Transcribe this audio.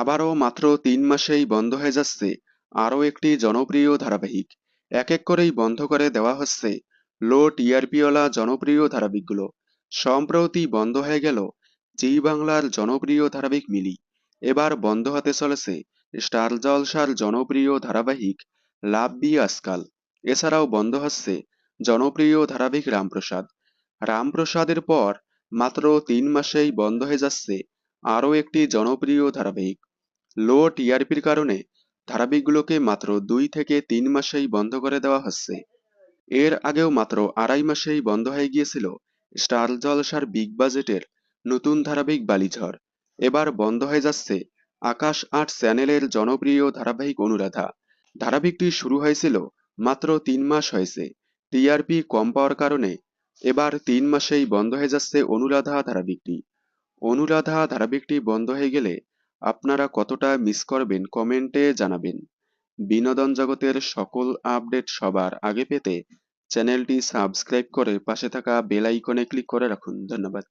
আবারও মাত্র তিন মাসেই বন্ধ হয়ে যাচ্ছে আরও একটি জনপ্রিয় ধারাবাহিক। এক এক করেই বন্ধ করে দেওয়া হচ্ছে লো টিআরপিওয়ালা জনপ্রিয় ধারাবাহিকগুলো। সম্প্রতি বন্ধ হয়ে গেল জি বাংলার জনপ্রিয় ধারাবাহিক মিলি। এবার বন্ধ হতে চলেছে স্টার জলসার জনপ্রিয় ধারাবাহিক লাভ বি আজকাল। এছাড়াও বন্ধ হচ্ছে জনপ্রিয় ধারাবাহিক রামপ্রসাদ। রামপ্রসাদের পর মাত্র তিন মাসেই বন্ধ হয়ে যাচ্ছে আরও একটি জনপ্রিয় ধারাবাহিক। লো টিআরপির কারণে ধারাবাহিকগুলোকে মাত্র দুই থেকে তিন মাসেই বন্ধ করে দেওয়া হচ্ছে। এর আগেও মাত্র আড়াই মাসেই বন্ধ হয়ে গিয়েছিল স্টার জলসার বিগ বাজেটের নতুন ধারাবাহিক বালিঝড়। এবার বন্ধ হয়ে যাচ্ছে আকাশ আট চ্যানেলের জনপ্রিয় ধারাবাহিক অনুরাধা। ধারাবাহিকটি শুরু হয়েছিল মাত্র তিন মাস হয়েছে টিআরপি কম পাওয়ার কারণে এবার তিন মাসেই বন্ধ হয়ে যাচ্ছে অনুরাধা ধারাবাহিকটি। অনুরাধা ধারাবাহিকটি বন্ধ হয়ে গেলে আপনারা কতটা মিস করবেন কমেন্টে জানাবেন। বিনোদন জগতের সকল আপডেট সবার আগে পেতে চ্যানেলটি সাবস্ক্রাইব করে পাশে থাকা বেল আইকনে ক্লিক করে রাখুন। ধন্যবাদ।